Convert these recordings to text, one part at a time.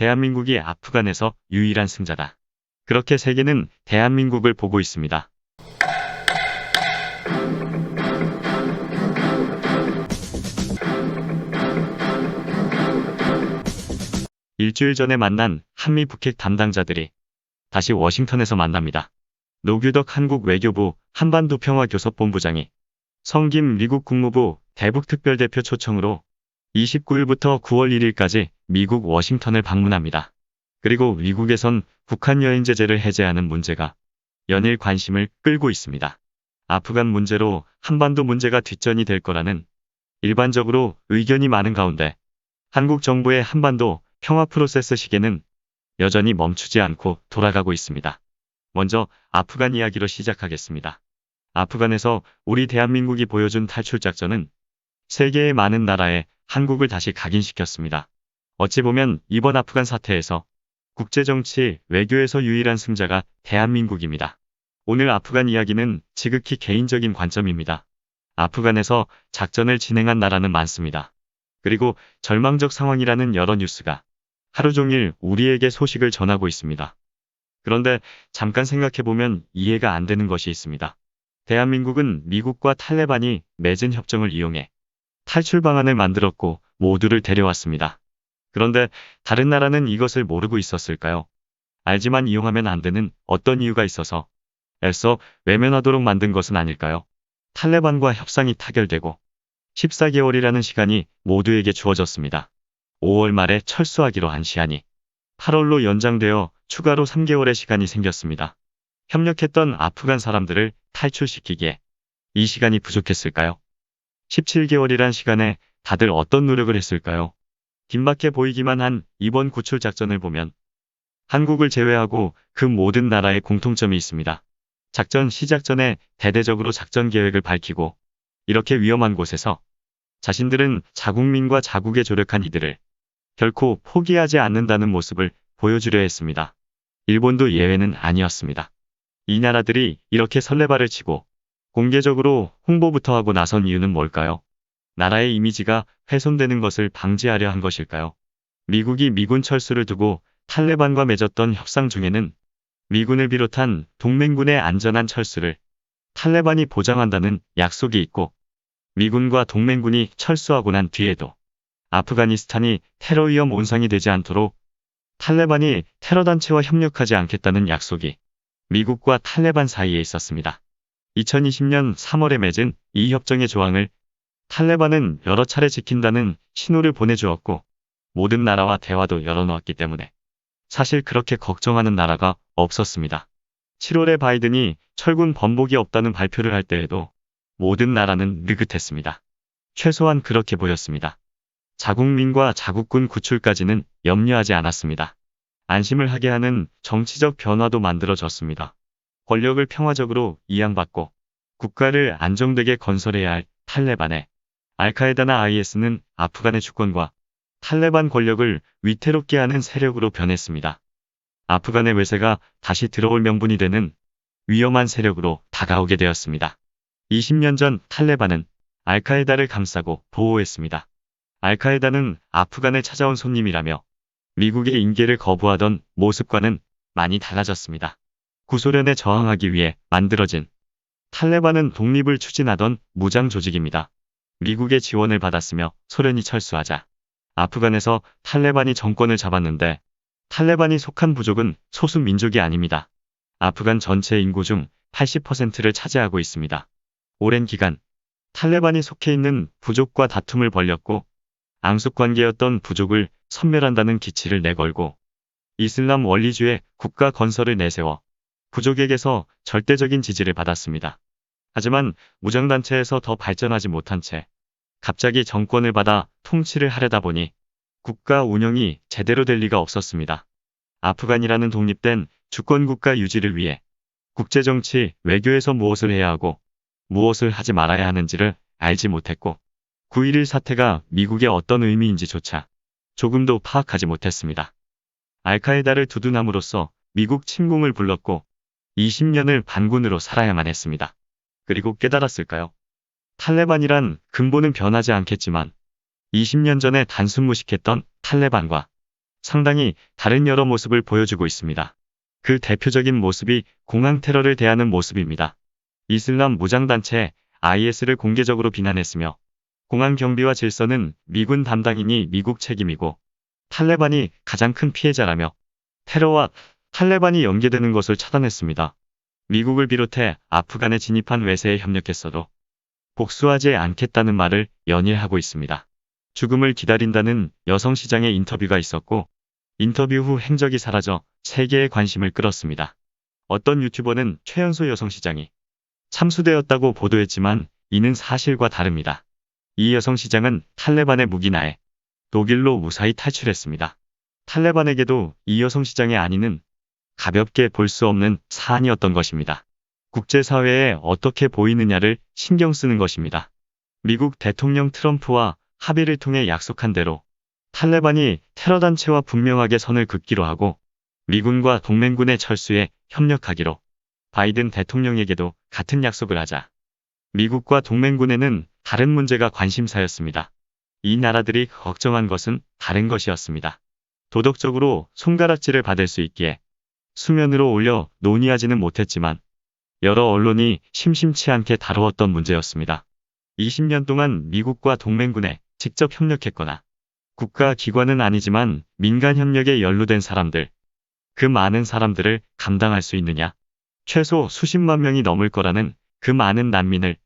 대한민국이 아프간에서 유일한 승자다. 그렇게 세계는 대한민국을 보고 있습니다. 일주일 전에 만난 한미 북핵 담당자들이 다시 워싱턴에서 만납니다. 노규덕 한국 외교부 한반도 평화교섭본부장이 성김 미국 국무부 대북특별대표 초청으로 29일부터 9월 1일까지 미국 워싱턴을 방문합니다. 그리고 미국에선 북한 여행 제재를 해제하는 문제가 연일 관심을 끌고 있습니다. 아프간 문제로 한반도 문제가 뒷전이 될 거라는 일반적으로 의견이 많은 가운데 한국 정부의 한반도 평화 프로세스 시계는 여전히 멈추지 않고 돌아가고 있습니다. 먼저 아프간 이야기로 시작하겠습니다. 아프간에서 우리 대한민국이 보여준 탈출 작전은 세계의 많은 나라에 한국을 다시 각인시켰습니다. 어찌 보면 이번 아프간 사태에서 국제정치, 외교에서 유일한 승자가 대한민국입니다. 오늘 아프간 이야기는 지극히 개인적인 관점입니다. 아프간에서 작전을 진행한 나라는 많습니다. 그리고 절망적 상황이라는 여러 뉴스가 하루 종일 우리에게 소식을 전하고 있습니다. 그런데 잠깐 생각해보면 이해가 안 되는 것이 있습니다. 대한민국은 미국과 탈레반이 맺은 협정을 이용해 탈출 방안을 만들었고 모두를 데려왔습니다. 그런데 다른 나라는 이것을 모르고 있었을까요? 알지만 이용하면 안 되는 어떤 이유가 있어서 애써 외면하도록 만든 것은 아닐까요? 탈레반과 협상이 타결되고 14개월이라는 시간이 모두에게 주어졌습니다. 5월 말에 철수하기로 한 시한이 8월로 연장되어 추가로 3개월의 시간이 생겼습니다. 협력했던 아프간 사람들을 탈출시키기에 이 시간이 부족했을까요? 17개월이란 시간에 다들 어떤 노력을 했을까요? 긴박해 보이기만 한 이번 구출 작전을 보면 한국을 제외하고 그 모든 나라의 공통점이 있습니다. 작전 시작 전에 대대적으로 작전 계획을 밝히고 이렇게 위험한 곳에서 자신들은 자국민과 자국에 조력한 이들을 결코 포기하지 않는다는 모습을 보여주려 했습니다. 일본도 예외는 아니었습니다. 이 나라들이 이렇게 설레발을 치고 공개적으로 홍보부터 하고 나선 이유는 뭘까요? 나라의 이미지가 훼손되는 것을 방지하려 한 것일까요? 미국이 미군 철수를 두고 탈레반과 맺었던 협상 중에는 미군을 비롯한 동맹군의 안전한 철수를 탈레반이 보장한다는 약속이 있고 미군과 동맹군이 철수하고 난 뒤에도 아프가니스탄이 테러 위험 온상이 되지 않도록 탈레반이 테러 단체와 협력하지 않겠다는 약속이 미국과 탈레반 사이에 있었습니다. 2020년 3월에 맺은 이 협정의 조항을 탈레반은 여러 차례 지킨다는 신호를 보내주었고 모든 나라와 대화도 열어놓았기 때문에 사실 그렇게 걱정하는 나라가 없었습니다. 7월에 바이든이 철군 번복이 없다는 발표를 할 때에도 모든 나라는 느긋했습니다. 최소한 그렇게 보였습니다. 자국민과 자국군 구출까지는 염려하지 않았습니다. 안심을 하게 하는 정치적 변화도 만들어졌습니다. 권력을 평화적으로 이양받고 국가를 안정되게 건설해야 할 탈레반에 알카에다나 IS는 아프간의 주권과 탈레반 권력을 위태롭게 하는 세력으로 변했습니다. 아프간의 외세가 다시 들어올 명분이 되는 위험한 세력으로 다가오게 되었습니다. 20년 전 탈레반은 알카에다를 감싸고 보호했습니다. 알카에다는 아프간에 찾아온 손님이라며 미국의 인계를 거부하던 모습과는 많이 달라졌습니다. 구소련에 저항하기 위해 만들어진 탈레반은 독립을 추진하던 무장 조직입니다. 미국의 지원을 받았으며 소련이 철수하자 아프간에서 탈레반이 정권을 잡았는데 탈레반이 속한 부족은 소수 민족이 아닙니다. 아프간 전체 인구 중 80%를 차지하고 있습니다. 오랜 기간 탈레반이 속해 있는 부족과 다툼을 벌였고 앙숙 관계였던 부족을 섬멸한다는 기치를 내걸고 이슬람 원리주의 국가 건설을 내세워 부족에게서 절대적인 지지를 받았습니다. 하지만 무장단체에서 더 발전하지 못한 채 갑자기 정권을 받아 통치를 하려다 보니 국가 운영이 제대로 될 리가 없었습니다. 아프간이라는 독립된 주권국가 유지를 위해 국제정치, 외교에서 무엇을 해야 하고 무엇을 하지 말아야 하는지를 알지 못했고 9.11 사태가 미국의 어떤 의미인지조차 조금도 파악하지 못했습니다. 알카에다를 두둔함으로써 미국 침공을 불렀고 20년을 반군으로 살아야만 했습니다. 그리고 깨달았을까요? 탈레반이란 근본은 변하지 않겠지만 20년 전에 단순 무식했던 탈레반과 상당히 다른 여러 모습을 보여주고 있습니다. 그 대표적인 모습이 공항 테러를 대하는 모습입니다. 이슬람 무장단체 IS를 공개적으로 비난했으며 공항 경비와 질서는 미군 담당이니 미국 책임이고 탈레반이 가장 큰 피해자라며 테러와 탈레반이 연계되는 것을 차단했습니다. 미국을 비롯해 아프간에 진입한 외세에 협력했어도 복수하지 않겠다는 말을 연일 하고 있습니다. 죽음을 기다린다는 여성 시장의 인터뷰가 있었고 인터뷰 후 행적이 사라져 세계의 관심을 끌었습니다. 어떤 유튜버는 최연소 여성 시장이 참수되었다고 보도했지만 이는 사실과 다릅니다. 이 여성 시장은 탈레반의 무기나에 독일로 무사히 탈출했습니다. 탈레반에게도 이 여성 시장의 안위는 가볍게 볼 수 없는 사안이었던 것입니다. 국제사회에 어떻게 보이느냐를 신경 쓰는 것입니다. 미국 대통령 트럼프와 합의를 통해 약속한 대로 탈레반이 테러단체와 분명하게 선을 긋기로 하고 미군과 동맹군의 철수에 협력하기로 바이든 대통령에게도 같은 약속을 하자 미국과 동맹군에는 다른 문제가 관심사였습니다. 이 나라들이 걱정한 것은 다른 것이었습니다. 도덕적으로 손가락질을 받을 수 있기에 수면으로 올려 논의하지는 못했지만 여러 언론이 심심치 않게 다루었던 문제였습니다. 20년 동안 미국과 동맹군에 직접 협력했거나 국가 기관은 아니지만 민간 협력에 연루된 사람들, 그 많은 사람들을 감당할 수 있느냐? 최소 수십만 명이 넘을 거라는 그 많은 난민을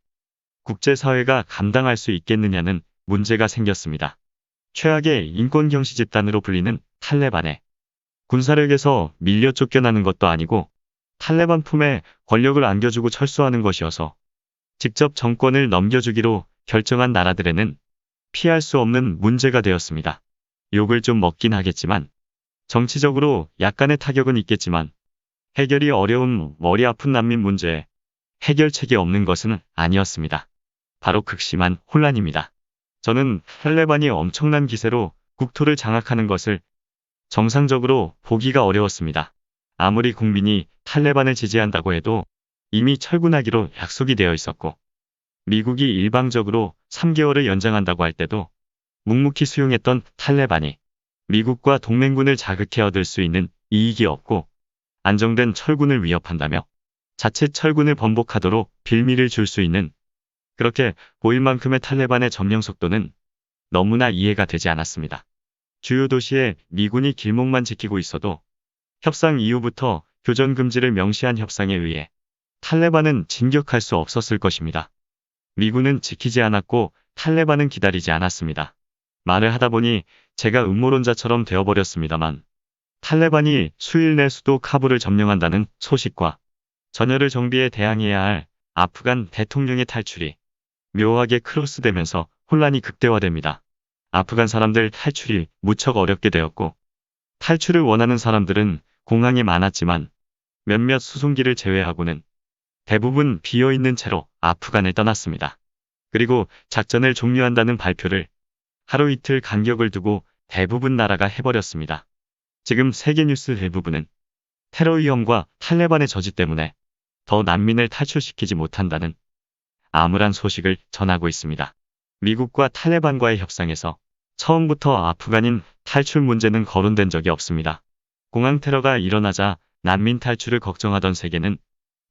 국제사회가 감당할 수 있겠느냐는 문제가 생겼습니다. 최악의 인권 경시 집단으로 불리는 탈레반에 군사력에서 밀려 쫓겨나는 것도 아니고 탈레반 품에 권력을 안겨주고 철수하는 것이어서 직접 정권을 넘겨주기로 결정한 나라들에는 피할 수 없는 문제가 되었습니다. 욕을 좀 먹긴 하겠지만 정치적으로 약간의 타격은 있겠지만 해결이 어려운 머리 아픈 난민 문제에 해결책이 없는 것은 아니었습니다. 바로 극심한 혼란입니다. 저는 탈레반이 엄청난 기세로 국토를 장악하는 것을 정상적으로 보기가 어려웠습니다. 아무리 국민이 탈레반을 지지한다고 해도 이미 철군하기로 약속이 되어 있었고 미국이 일방적으로 3개월을 연장한다고 할 때도 묵묵히 수용했던 탈레반이 미국과 동맹군을 자극해 얻을 수 있는 이익이 없고 안정된 철군을 위협한다며 자체 철군을 번복하도록 빌미를 줄 수 있는 그렇게 보일 만큼의 탈레반의 점령 속도는 너무나 이해가 되지 않았습니다. 주요 도시에 미군이 길목만 지키고 있어도 협상 이후부터 교전 금지를 명시한 협상에 의해 탈레반은 진격할 수 없었을 것입니다. 미군은 지키지 않았고 탈레반은 기다리지 않았습니다. 말을 하다 보니 제가 음모론자처럼 되어버렸습니다만 탈레반이 수일 내 수도 카불을 점령한다는 소식과 전열을 정비해 대항해야 할 아프간 대통령의 탈출이 묘하게 크로스되면서 혼란이 극대화됩니다. 아프간 사람들 탈출이 무척 어렵게 되었고 탈출을 원하는 사람들은 공항에 많았지만 몇몇 수송기를 제외하고는 대부분 비어있는 채로 아프간을 떠났습니다. 그리고 작전을 종료한다는 발표를 하루 이틀 간격을 두고 대부분 나라가 해버렸습니다. 지금 세계 뉴스 대부분은 테러 위험과 탈레반의 저지 때문에 더 난민을 탈출시키지 못한다는 암울한 소식을 전하고 있습니다. 미국과 탈레반과의 협상에서 처음부터 아프간인 탈출 문제는 거론된 적이 없습니다. 공항 테러가 일어나자 난민 탈출을 걱정하던 세계는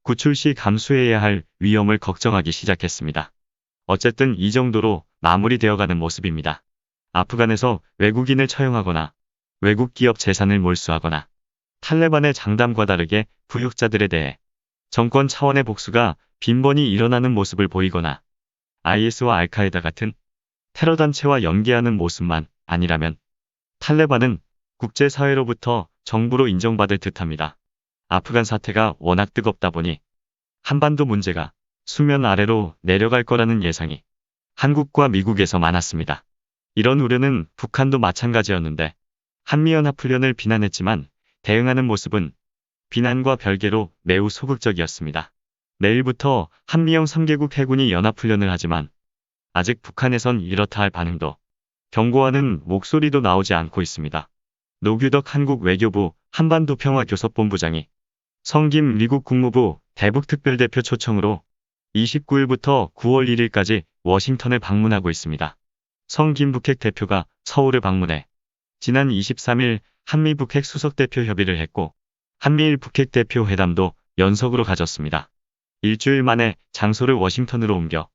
구출 시 감수해야 할 위험을 걱정하기 시작했습니다. 어쨌든 이 정도로 마무리되어가는 모습입니다. 아프간에서 외국인을 처형하거나 외국 기업 재산을 몰수하거나 탈레반의 장담과 다르게 부역자들에 대해 정권 차원의 복수가 빈번히 일어나는 모습을 보이거나 IS와 알카에다 같은 테러 단체와 연계하는 모습만 아니라면 탈레반은 국제사회로부터 정부로 인정받을 듯합니다. 아프간 사태가 워낙 뜨겁다 보니 한반도 문제가 수면 아래로 내려갈 거라는 예상이 한국과 미국에서 많았습니다. 이런 우려는 북한도 마찬가지였는데 한미연합훈련을 비난했지만 대응하는 모습은 비난과 별개로 매우 소극적이었습니다. 내일부터 한미영 3개국 해군이 연합훈련을 하지만 아직 북한에선 이렇다 할 반응도 경고하는 목소리도 나오지 않고 있습니다. 노규덕 한국 외교부 한반도 평화교섭본부장이 성김 미국 국무부 대북특별대표 초청으로 29일부터 9월 1일까지 워싱턴을 방문하고 있습니다. 성김 북핵 대표가 서울을 방문해 지난 23일 한미 북핵 수석 대표 협의를 했고 한미일 북핵 대표 회담도 연속으로 가졌습니다. 일주일 만에 장소를 워싱턴으로 옮겨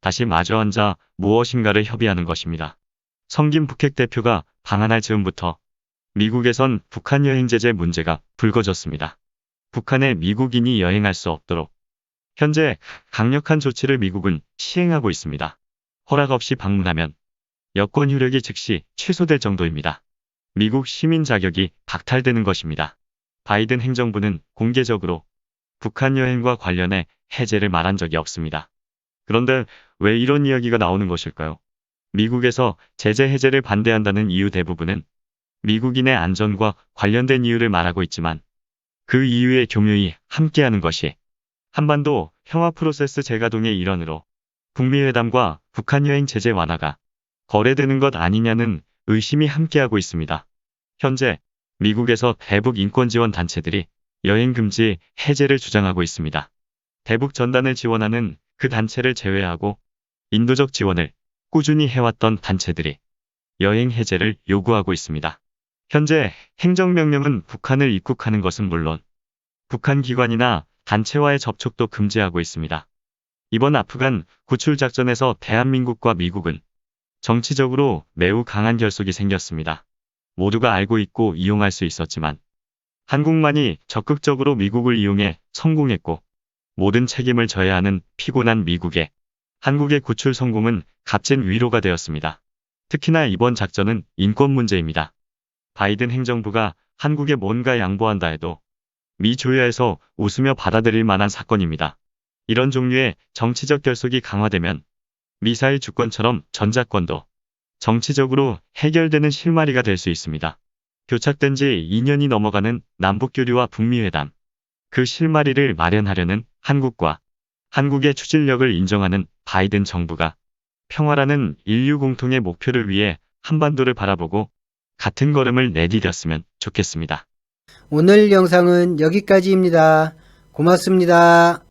다시 마주 앉아 무엇인가를 협의하는 것입니다. 성김 북핵 대표가 방한할 즈음부터 미국에선 북한 여행 제재 문제가 불거졌습니다. 북한에 미국인이 여행할 수 없도록 현재 강력한 조치를 미국은 시행하고 있습니다. 허락 없이 방문하면 여권 효력이 즉시 취소될 정도입니다. 미국 시민 자격이 박탈되는 것입니다. 바이든 행정부는 공개적으로 북한 여행과 관련해 해제를 말한 적이 없습니다. 그런데 왜 이런 이야기가 나오는 것일까요? 미국에서 제재 해제를 반대한다는 이유 대부분은 미국인의 안전과 관련된 이유를 말하고 있지만 그 이유에 교묘히 함께하는 것이 한반도 평화 프로세스 재가동의 일환으로 북미 회담과 북한 여행 제재 완화가 거래되는 것 아니냐는 의심이 함께하고 있습니다. 현재 미국에서 대북 인권 지원 단체들이 여행 금지 해제를 주장하고 있습니다. 대북 전단을 지원하는 그 단체를 제외하고 인도적 지원을 꾸준히 해왔던 단체들이 여행 해제를 요구하고 있습니다. 현재 행정명령은 북한을 입국하는 것은 물론 북한 기관이나 단체와의 접촉도 금지하고 있습니다. 이번 아프간 구출 작전에서 대한민국과 미국은 정치적으로 매우 강한 결속이 생겼습니다. 모두가 알고 있고 이용할 수 있었지만 한국만이 적극적으로 미국을 이용해 성공했고 모든 책임을 져야 하는 피곤한 미국에 한국의 구출 성공은 값진 위로가 되었습니다. 특히나 이번 작전은 인권 문제입니다. 바이든 행정부가 한국에 뭔가 양보한다 해도 미 조야에서 웃으며 받아들일 만한 사건입니다. 이런 종류의 정치적 결속이 강화되면 미사일 주권처럼 전자권도 정치적으로 해결되는 실마리가 될 수 있습니다. 교착된 지 2년이 넘어가는 남북교류와 북미회담. 그 실마리를 마련하려는 한국과 한국의 추진력을 인정하는 바이든 정부가 평화라는 인류 공통의 목표를 위해 한반도를 바라보고 같은 걸음을 내디뎠으면 좋겠습니다. 오늘 영상은 여기까지입니다. 고맙습니다.